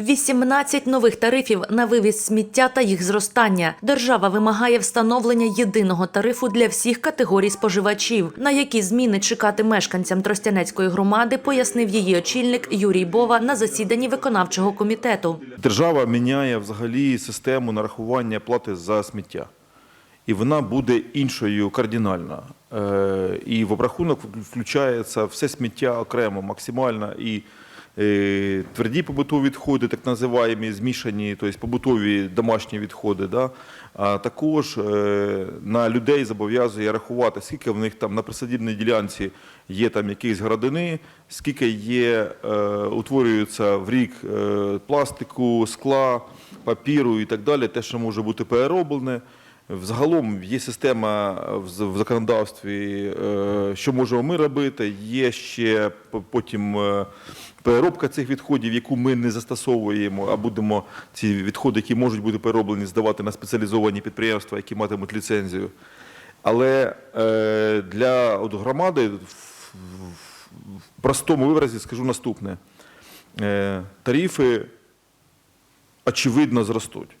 18 нових тарифів на вивіз сміття та їх зростання. Держава вимагає встановлення єдиного тарифу для всіх категорій споживачів. На які зміни чекати мешканцям Тростянецької громади, пояснив її очільник Юрій Бова на засіданні виконавчого комітету. Держава міняє взагалі систему нарахування плати за сміття. І вона буде іншою кардинально. Е, І в обрахунок включається все сміття окремо, максимально і тверді побутові відходи, так називаємо змішані, тобто побутові домашні відходи. Да? А також е, на людей зобов'язує рахувати, скільки в них там на присадибній ділянці є там якісь градини, скільки є, е, утворюється в рік е, пластику, скла, папіру і так далі, те, що може бути перероблене. Взагалом є система в законодавстві, е, що можемо ми робити. Є ще потім е, переробка цих відходів, яку ми не застосовуємо, а будемо ці відходи, які можуть бути перероблені, здавати на спеціалізовані підприємства, які матимуть ліцензію. Але е, для от, громади в, простому виразі скажу наступне: Е, тарифи очевидно зростуть.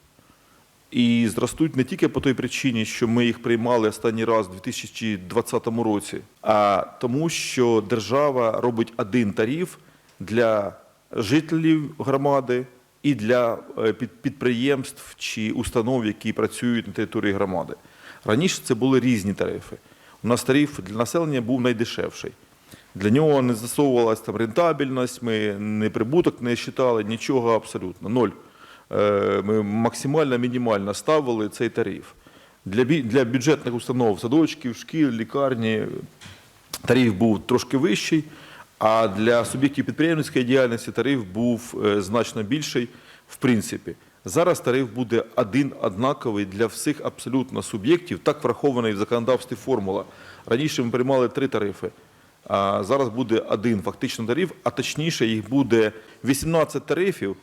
І зростуть не тільки по той причині, що ми їх приймали останній раз у 2020 році, а тому, що держава робить один тариф для жителів громади і для е, підприємств чи установ, які працюють на території громади. Раніше це були різні тарифи. У нас тариф для населення був найдешевший. Для нього не застосовувалась там рентабельність, ми не прибуток не вважали, нічого абсолютно, ноль. Е, Ми максимально мінімально ставили цей тариф. Для, для бюджетних установ, садочків, шкіл, лікарні тариф був трошки вищий, а для суб'єктів підприємницької діяльності тариф був е, значно більший в принципі. Зараз тариф буде один однаковий для всіх абсолютно суб'єктів, так врахований в законодавстві формула. Раніше ми приймали три тарифи, а зараз буде один фактично тариф, а точніше їх буде 18 тарифів,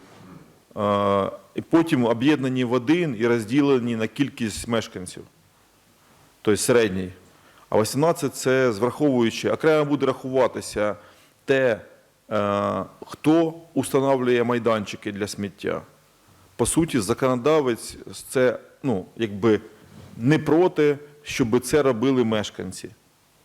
і потім об'єднані в один і розділені на кількість мешканців тобто середній. А 18 це враховуючи, окремо буде рахуватися те, е, хто установлює майданчики для сміття. По суті, законодавець це ну, якби не проти, щоб це робили мешканці.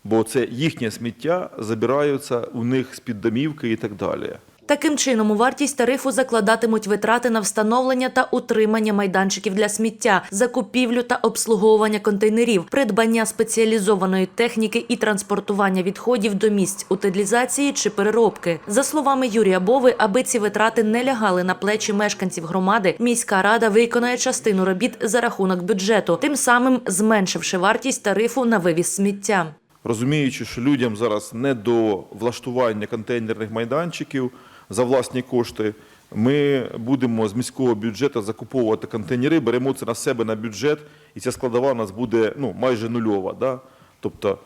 Бо це їхнє сміття забираються у них з-під домівки і так далі. Таким чином, у вартість тарифу закладатимуть витрати на встановлення та утримання майданчиків для сміття, закупівлю та обслуговування контейнерів, придбання спеціалізованої техніки і транспортування відходів до місць утилізації чи переробки. За словами Юрія Бови, аби ці витрати не лягали на плечі мешканців громади, міська рада виконає частину робіт за рахунок бюджету, тим самим зменшивши вартість тарифу на вивіз сміття. розуміючи, що людям зараз не до влаштування контейнерних майданчиків за власні кошти, ми будемо з міського бюджету закуповувати контейнери, беремо це на себе на бюджет, і ця складова у нас буде ну, майже нульова. Да? Тобто,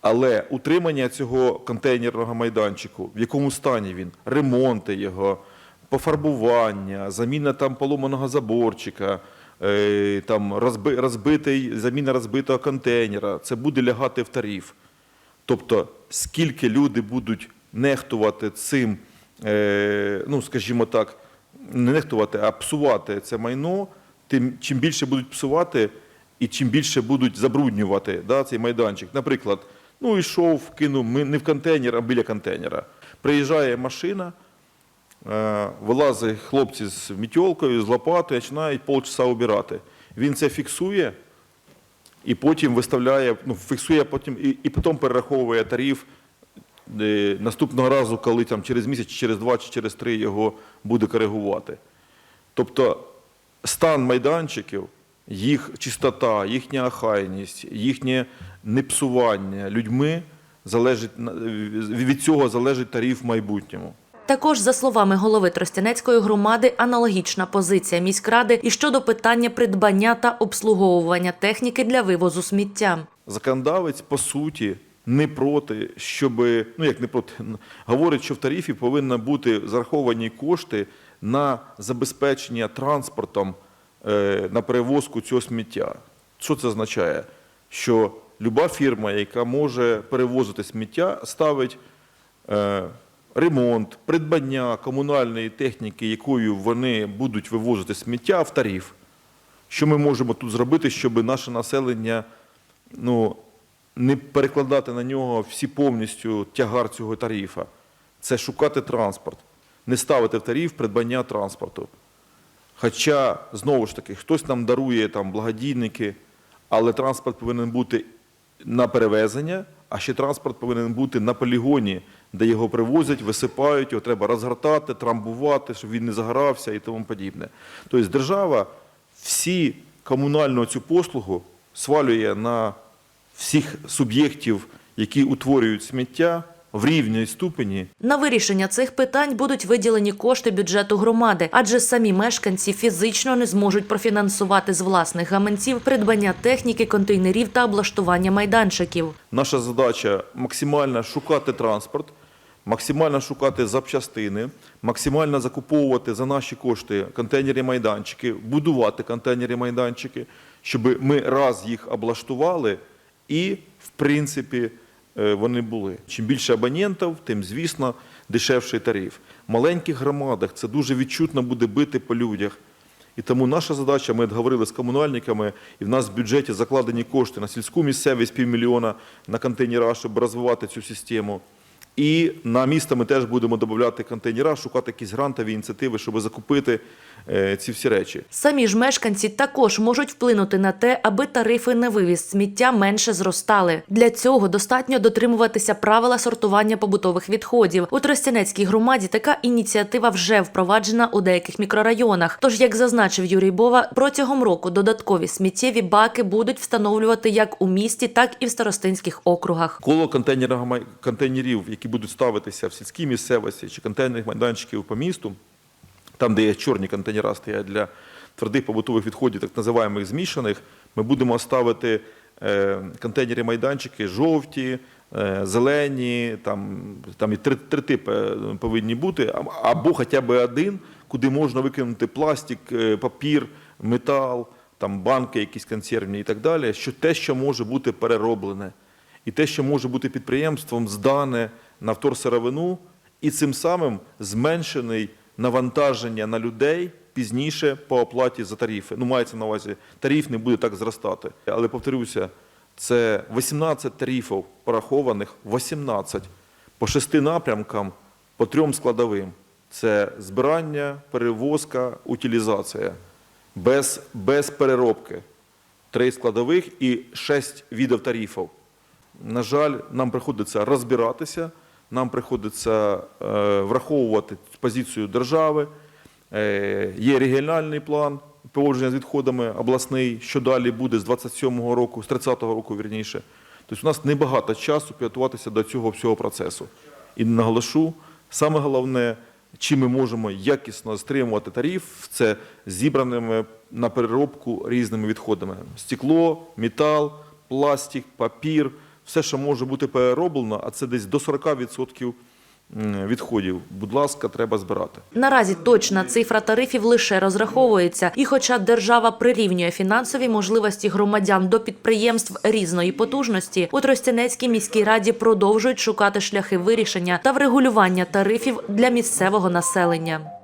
але утримання цього контейнерного майданчику, в якому стані він, ремонти його, пофарбування, заміна там поломаного заборчика, е, там розби- розбитий, заміна розбитого контейнера, це буде лягати в тариф. Тобто, скільки люди будуть нехтувати цим, ну скажімо так, не нехтувати, а псувати це майно, тим чим більше будуть псувати і чим більше будуть забруднювати да, цей майданчик. Наприклад, ну йшов, кинув не в контейнер, а біля контейнера. Приїжджає машина, е, вилазить хлопці з мітьолкою, з лопатою, починають полчаса убирати. Він це фіксує і потім виставляє, ну, фіксує потім і, і потім перераховує тариф е, наступного разу, коли там через місяць, через два, чи через три його буде коригувати. Тобто стан майданчиків, їх чистота, їхня охайність, їхнє непсування людьми залежить на- від цього залежить тариф в майбутньому. Також, за словами голови Тростянецької громади, аналогічна позиція міськради і щодо питання придбання та обслуговування техніки для вивозу сміття. Законодавець, по суті, не проти, щоб, ну як не проти, говорить, що в тарифі повинні бути зараховані кошти на забезпечення транспортом е, на перевозку цього сміття. Що це означає? Що люба фірма, яка може перевозити сміття, ставить е, ремонт, придбання комунальної техніки, якою вони будуть вивозити сміття в тариф. Що ми можемо тут зробити, щоб наше населення ну, не перекладати на нього всі повністю тягар цього тарифа? Це шукати транспорт, не ставити в тариф придбання транспорту. Хоча, знову ж таки, хтось нам дарує там благодійники, але транспорт повинен бути на перевезення, а ще транспорт повинен бути на полігоні, де його привозять, висипають, його треба розгортати, трамбувати, щоб він не загорався і тому подібне. Тобто держава всі комунальну цю послугу свалює на всіх суб'єктів, які утворюють сміття в рівній ступені На вирішення цих питань будуть виділені кошти бюджету громади, адже самі мешканці фізично не зможуть профінансувати з власних гаманців придбання техніки, контейнерів та облаштування майданчиків. Наша задача максимально шукати транспорт, максимально шукати запчастини, максимально закуповувати за наші кошти контейнери майданчики, будувати контейнери майданчики, щоб ми раз їх облаштували і, в принципі, е, вони були. Чим більше абонентів, тим, звісно, дешевший тариф. В маленьких громадах це дуже відчутно буде бити по людях. І тому наша задача, ми говорили з комунальниками, і в нас в бюджеті закладені кошти на сільську місцевість півмільйона на контейнера, щоб розвивати цю систему. І на місто ми теж будемо додати контейнера, шукати якісь грантові ініціативи, щоб закупити е, ці всі речі. Самі ж мешканці також можуть вплинути на те, аби тарифи на вивіз сміття менше зростали. Для цього достатньо дотримуватися правила сортування побутових відходів. У Тростянецькій громаді така ініціатива вже впроваджена у деяких мікрорайонах. Тож, як зазначив Юрій Бова, протягом року додаткові сміттєві баки будуть встановлювати як у місті, так і в старостинських округах. Коло контейнерів, які будуть ставитися в сільській місцевості чи контейнерних майданчиків по місту, там, де є чорні контейнера стоять для твердих побутових відходів, так називаємих змішаних, ми будемо ставити е, контейнери майданчики жовті, е, зелені, там, там і три, три типи е, повинні бути, або хоча б один, куди можна викинути пластик, папір, метал, там банки якісь консервні і так далі, що те, що може бути перероблене. І те, що може бути підприємством здане на вторсировину, і цим самим зменшений навантаження на людей пізніше по оплаті за тарифи. Ну, мається на увазі, тариф не буде так зростати. Але повторюся, це 18 тарифів порахованих, 18 по шести напрямкам, по трьом складовим. Це збирання, перевозка, утилізація. Без, без переробки. Три складових і шість видів тарифів. На жаль, нам приходиться розбиратися, нам приходиться е, враховувати позицію держави. Е, є регіональний план поводження з відходами обласний, що далі буде з 27-го року, з 30-го року вірніше. Тобто у нас небагато часу підготуватися до цього всього процесу. І наголошу, саме головне, чим ми можемо якісно стримувати тариф, це зібраними на переробку різними відходами: стекло, метал, пластик, папір, все, що може бути перероблено, а це десь до 40% відходів. Будь ласка, треба збирати. Наразі точна цифра тарифів лише розраховується. І хоча держава прирівнює фінансові можливості громадян до підприємств різної потужності, у Тростянецькій міській раді продовжують шукати шляхи вирішення та врегулювання тарифів для місцевого населення.